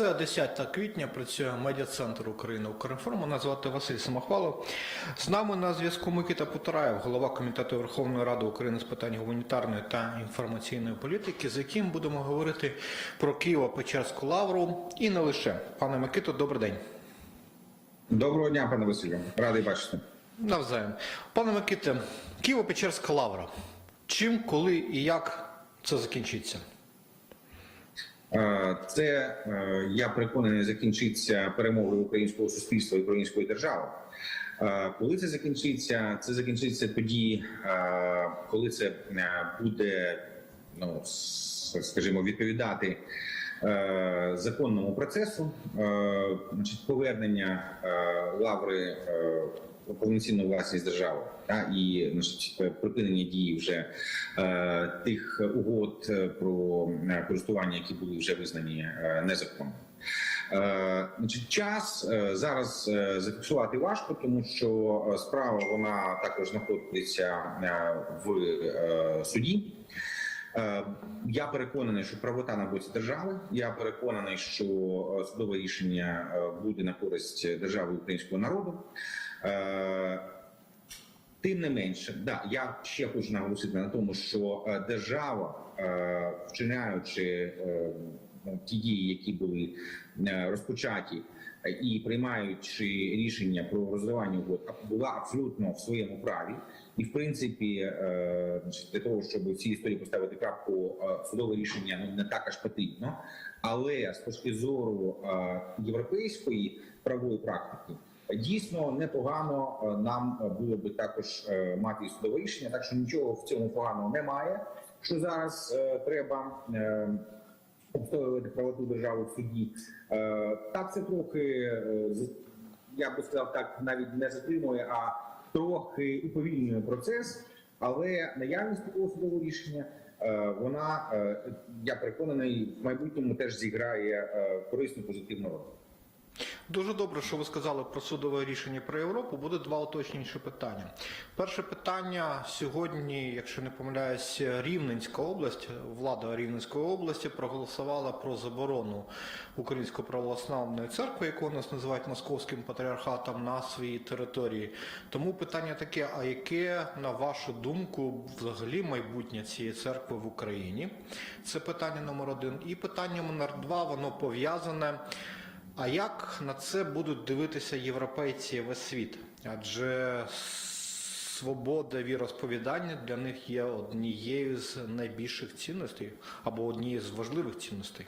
Це 10 квітня. Працює медіа-центр України Укрінформ. Мене звати Василь Самохвалов. З нами на зв'язку Микита Путараєв, голова комітету Верховної Ради України з питань гуманітарної та інформаційної політики, з яким будемо говорити про Києво-Печерську лавру і не лише. Пане Микито, добрий день. Доброго дня, пане Василю. Радий бачити. Навзаєм. Пане Миките, Києво-Печерська лавра. Чим, коли і як це закінчиться? Це е, я переконаний закінчиться перемогою українського суспільства і української держави. Коли це закінчиться? Це закінчиться тоді, коли це е, буде, ну скажімо, відповідати е, законному процесу, значить, повернення лаври повноцінну власність держави та і значить, припинення дії вже е, тих угод е, про е, користування, які були вже визнані е, незаконними. Е, Значить, час зараз зафіксувати важко, тому що справа вона також знаходиться в суді. Я переконаний, що правота на боці держави. Я переконаний, що судове рішення буде на користь держави українського народу. Е, Тим не менше, да, я ще хочу наголосити на тому, що е, держава, е, вчиняючи ну, ті дії, які були розпочаті, і приймаючи рішення про розривання угод, була абсолютно в своєму праві. І в принципі, для того, щоб в цій історії поставити крапку, судове рішення ну не так аж потрібно. Але з точки зору європейської правової практики. Дійсно непогано е, нам було би також е, мати судове рішення, так що нічого в цьому поганого немає. Що зараз е, треба е, обстоювати правоту держави в суді. Е, Так це трохи е, я би сказав так, навіть не затримує, а трохи уповільнює процес. Але наявність такого судового рішення е, вона е, я переконаний в майбутньому теж зіграє е, корисну позитивну роль. Дуже добре, що ви сказали про судове рішення про Європу. Буде два уточніші питання. Перше питання сьогодні, якщо не помиляюсь, Рівненська область, влада Рівненської області проголосувала про заборону Української православної церкви, яку нас називають московським патріархатом, на своїй території. Тому питання таке: а яке, на вашу думку, взагалі майбутнє цієї церкви в Україні? Це питання номер один. І питання номер два, воно пов'язане. А як на це будуть дивитися європейці весь світ? Адже свобода віросповідання для них є однією з найбільших цінностей або однією з важливих цінностей.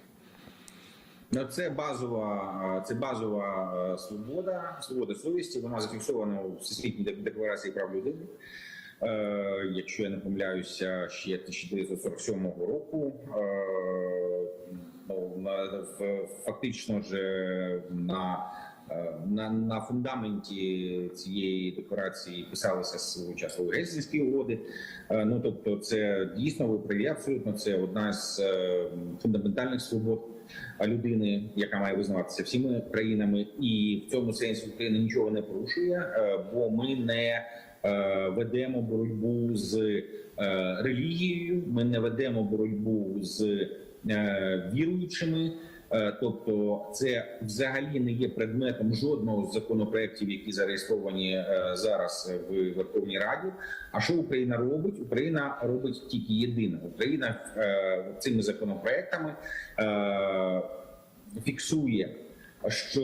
Ну, це базова, це базова свобода, свобода совісті. Вона зафіксована у всесвітній декларації прав людини. Е, якщо я не помиляюся, ще 1947 року. Е, фактично ж на, е, на, на фундаменті цієї декларації писалися свого часу Гельсінські угоди. Е, ну тобто, це дійсно ви праві абсолютно. Це одна з е, фундаментальних свобод людини, яка має визнаватися всіми країнами, і в цьому сенсі Україна нічого не порушує, бо ми не ведемо боротьбу з релігією, ми не ведемо боротьбу з віруючими. Е, Тобто, це взагалі не є предметом жодного з законопроєктів, які зареєстровані е, зараз в Верховній Раді. А що Україна робить? Україна робить тільки єдине. Україна е, цими законопроектами е, фіксує, що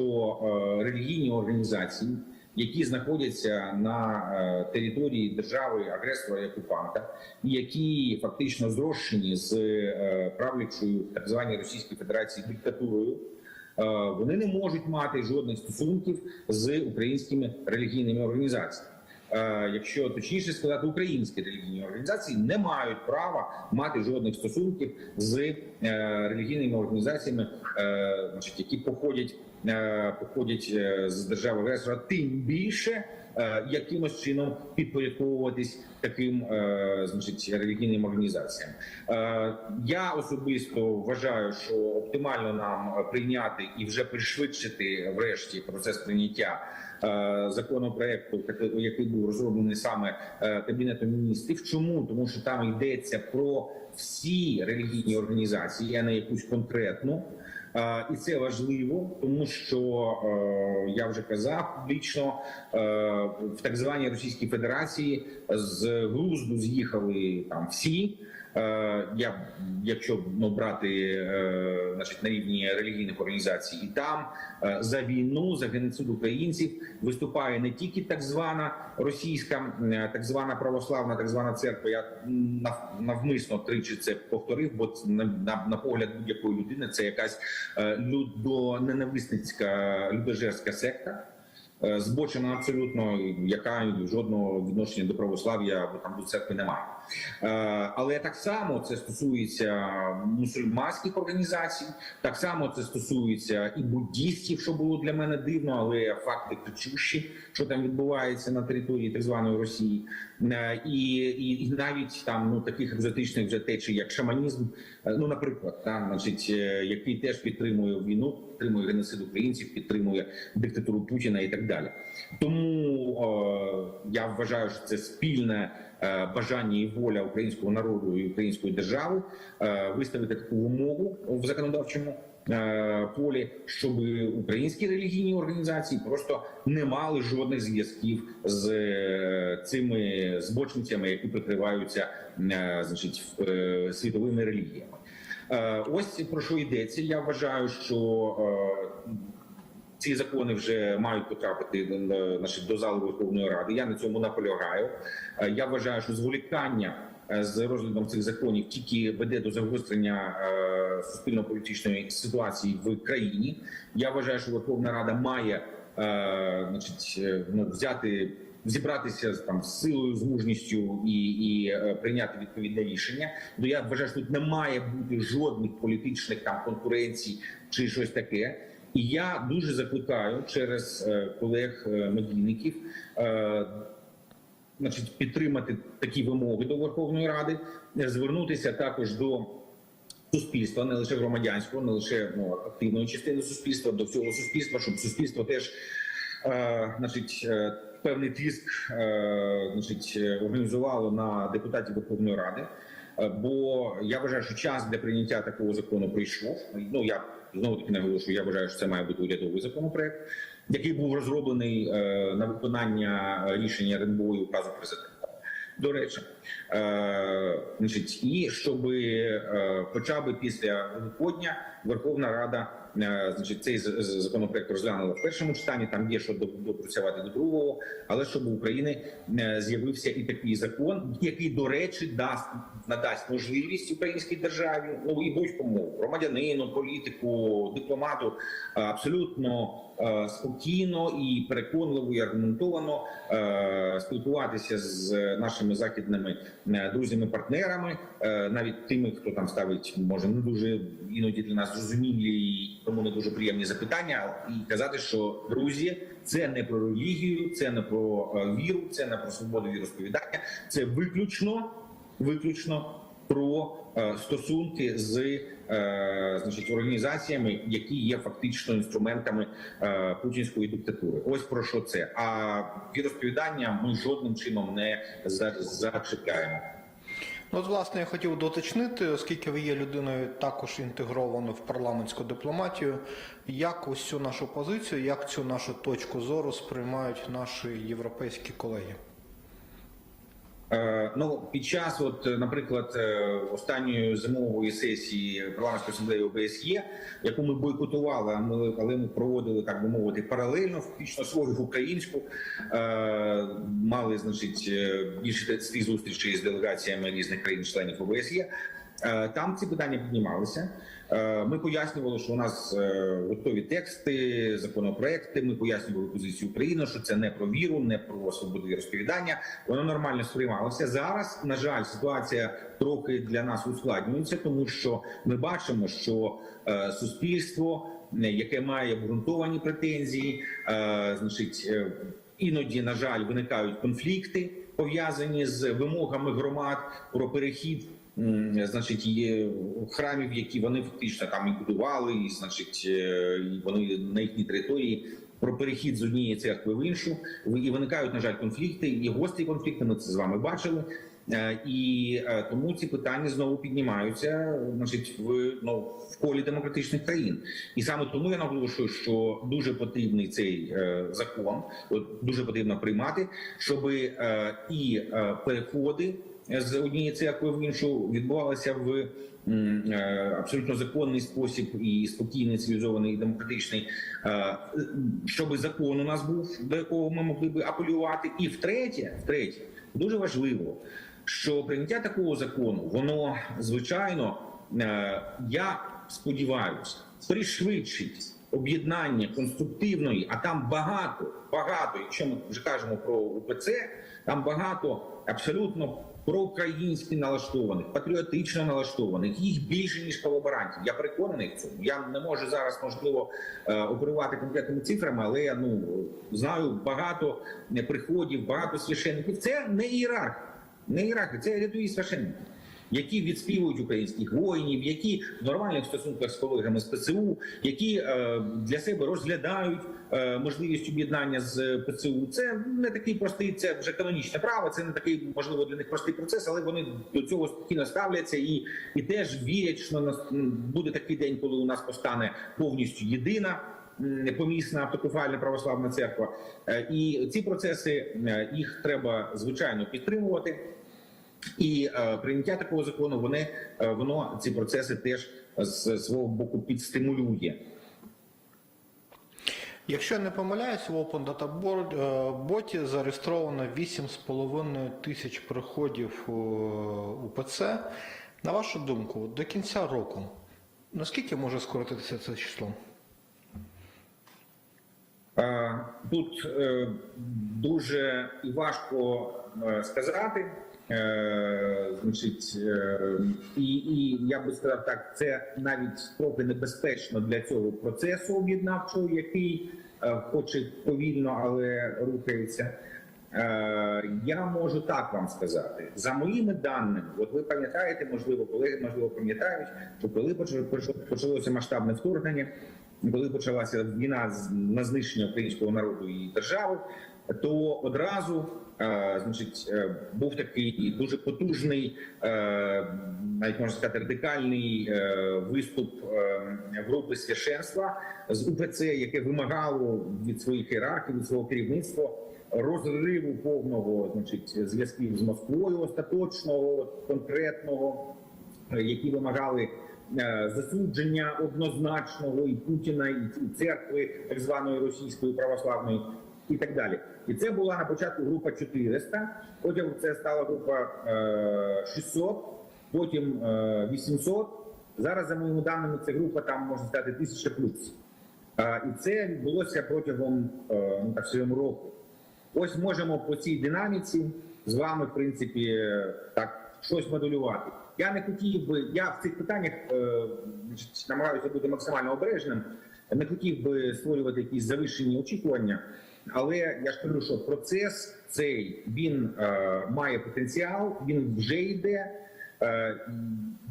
е, релігійні організації, які знаходяться на е, території держави агресора і окупанта, і які фактично зрощені з е, правлячою так званій Російській Федерації диктатурою. е, Вони не можуть мати жодних стосунків з українськими релігійними організаціями. Якщо точніше сказати, українські релігійні організації не мають права мати жодних стосунків з релігійними організаціями, які походять, походять е, з держави агресора, тим більше е, якимось чином підпорядковуватись таким е, значить релігійним організаціям. Е, Я особисто вважаю, що оптимально нам прийняти і вже пришвидшити врешті процес прийняття е, законопроекту, який- був розроблений саме е, кабінетом міністрів. Чому тому, що там йдеться про всі релігійні організації, а не якусь конкретну. Е, І це важливо, тому що е, я вже казав публічно е, в так званій Російській Федерації з глузду з'їхали там всі. Е, Я якщо ну, брати е, значить, на рівні релігійних організацій, і там е, за війну за геноцид українців виступає не тільки так звана російська, так звана православна, так звана церква. Я навмисно тричі це повторив, бо на, на, погляд будь-якої людини це якась людоненависницька людожерська секта. Збочена абсолютно, яка жодного відношення до православ'я або там до церкви немає. Е, Але так само це стосується мусульманських організацій, так само це стосується і буддістів, що було для мене дивно, але факти кричущі, що там відбувається на території так званої Росії, Е, і, і, і навіть там ну таких екзотичних вже течій, як шаманізм, е, ну наприклад, та, значить, який теж підтримує війну, підтримує геноцид українців, підтримує диктатуру Путіна і так далі. Тому е, я вважаю, що це спільне бажання і воля українського народу і української держави е, виставити таку вимогу в законодавчому е, полі, щоб українські релігійні організації просто не мали жодних зв'язків з е, цими збочинцями, які прикриваються е, значить е, світовими релігіями. Е, Ось про що йдеться. Я вважаю, що е, ці закони вже мають потрапити до залу Верховної Ради. Я на цьому наполягаю. Е, Я вважаю, що зволікання е, з розглядом цих законів тільки веде до загострення е, суспільно-політичної ситуації в країні. Я вважаю, що Верховна Рада має значить, ну, взяти. Зібратися там з силою, з мужністю і, і прийняти відповідне рішення. То я вважаю, що тут не має бути жодних політичних там конкуренцій чи щось таке. І я дуже закликаю через е, колег е, медійників е, підтримати такі вимоги до Верховної Ради, звернутися також до суспільства, не лише громадянського, не лише ну, активної частини суспільства, до всього суспільства, щоб суспільство теж певний тиск організувало на депутатів Верховної Ради. Бо я вважаю, що час для прийняття такого закону прийшов. Ну я знову таки наголошую, я вважаю, що це має бути урядовий законопроект, який був розроблений е, на виконання рішення РНБО і указу президента. До речі, е, значить, і щоб е, хоча б після Великодня Верховна Рада значить, цей законопроект розглянула в першому читанні. Там є що до- допрацювати до другого, але щоб у України е, з'явився і такий закон, який, до речі, дасть надасть можливість українській державі, ну і будь-кому громадянину, політику, дипломату е, абсолютно е, спокійно і переконливо і аргументовано е, спілкуватися з нашими західними е, друзями-партнерами, е, навіть тими, хто там ставить може не дуже іноді для нас зрозумілі тому не дуже приємні запитання, і казати, що друзі, це не про релігію, це не про е, віру, це не про свободу віросповідання, це виключно виключно про е, стосунки з е, значить організаціями, які є фактично інструментами путінської диктатури. Ось про що це. А віросповідання ми жодним чином не за- зачіпляємо. Ну, от, власне, я хотів доточнити, оскільки ви є людиною також інтегрованою в парламентську дипломатію, як ось цю нашу позицію, як цю нашу точку зору сприймають наші європейські колеги? Ну, під час, от, наприклад, е, останньої зимової сесії парламентської асамблеї ОБСЄ, яку ми бойкотували, а ми- але ми проводили так би мовити паралельно, фактично свою українську, е, мали значить е, більше 30 зустрічей з делегаціями різних країн-членів ОБСЄ. Там ці питання піднімалися. Е, Ми пояснювали, що у нас е, готові тексти, законопроекти. Ми пояснювали позицію України, що це не про віру, не про свободу розповідання. Воно нормально сприймалося. Зараз, на жаль, ситуація трохи для нас ускладнюється, тому що ми бачимо, що е, суспільство, яке має обґрунтовані претензії, значить. Іноді, на жаль, виникають конфлікти пов'язані з вимогами громад про перехід значить, є храмів, які вони фактично там і будували, і значить, е, і вони на їхній території. Про перехід з однієї церкви в іншу і виникають на жаль конфлікти і гострі конфлікти. Ми це з вами бачили. Е, І е, тому ці питання знову піднімаються значить, в, ну, в колі демократичних країн. І саме тому я наголошую, що дуже потрібний цей закон, от, дуже потрібно приймати, щоб і переходи з однієї церкви в іншу відбувалися в е, абсолютно законний спосіб і спокійний, цивілізований і демократичний, е, щоб закон у нас був, до якого ми могли би апелювати. І втретє, втретє, дуже важливо, що прийняття такого закону, воно звичайно, е, я сподіваюся, пришвидшить об'єднання конструктивної, а там багато, багато, якщо ми вже кажемо про УПЦ, там багато абсолютно проукраїнськи налаштованих, патріотично налаштованих, їх більше ніж колаборантів. Я переконаний в цьому. Я не можу зараз можливо оперувати конкретними цифрами, але я ну знаю багато приходів, багато священників. Це не ієрархи, не ієрархи, це рядові священники. Які відспівують українських воїнів, які в нормальних стосунках з колегами з ПЦУ, які е, для себе розглядають е, можливість об'єднання з ПЦУ. Це не такий простий, це вже канонічне право. Це не такий можливо для них простий процес, але вони до цього спокійно ставляться і, і теж вірять, що нас буде такий день, коли у нас постане повністю єдина помісна автокефальна православна церква. Е, І ці процеси їх треба звичайно підтримувати. І е, прийняття такого закону вони е, воно ці процеси теж з свого боку підстимулює. Якщо я не помиляюсь, в Open Data е, боті зареєстровано 8,5 тисяч приходів е, УПЦ. На вашу думку, до кінця року наскільки може скоротитися це число? Е, Тут е, дуже важко е, сказати. Е, Значить, е, і, і я би сказав так, це навіть трохи небезпечно для цього процесу об'єднавчого, який е, хоч повільно, але рухається. Я можу так вам сказати. За моїми даними, от ви пам'ятаєте, можливо, колеги можливо пам'ятають, що коли почало- почалося масштабне вторгнення, коли почалася війна на знищення українського народу і держави, то одразу значить, е, був такий дуже потужний, е, навіть можна сказати, радикальний е, виступ е, групи священства з УПЦ, яке вимагало від своїх ієрархів, від свого керівництва розриву повного значить, зв'язків з Москвою, остаточного, конкретного, е, які вимагали е, засудження однозначного і Путіна, і церкви так званої російської православної, і так далі. І це була на початку група 400, потім це стала група е, 600, потім е, 800. Зараз, за моїми даними, це група там можна сказати 1000 плюс. Е, І це відбулося протягом е, ну, так року. Ось можемо по цій динаміці з вами, в принципі, е, так щось моделювати. Я не хотів би, я в цих питаннях е, намагаюся бути максимально обережним. Не хотів би створювати якісь завищені очікування, але я ж кажу, що процес цей він е, має потенціал, він вже йде. Е,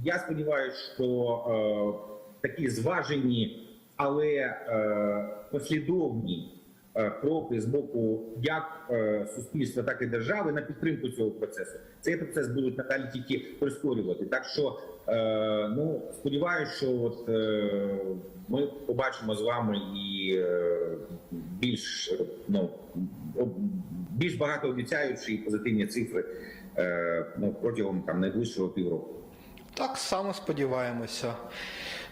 я сподіваюся, що е, такі зважені, але е, послідовні кроки з боку як е, суспільства, так і держави на підтримку цього процесу. Цей процес будуть надалі тільки прискорювати. Так що е, ну сподіваюся, що от е, ми побачимо з вами і е, більш е, ну більш багатообіцяючі і позитивні цифри е, ну протягом там найближчого півроку. Так само сподіваємося.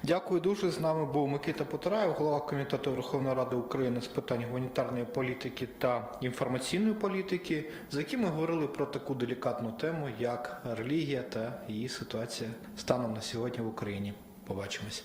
Дякую дуже. З нами був Микита Потараєв, голова комітету Верховної Ради України з питань гуманітарної політики та інформаційної політики, з яким ми говорили про таку делікатну тему, як релігія та її ситуація станом на сьогодні в Україні. Побачимось.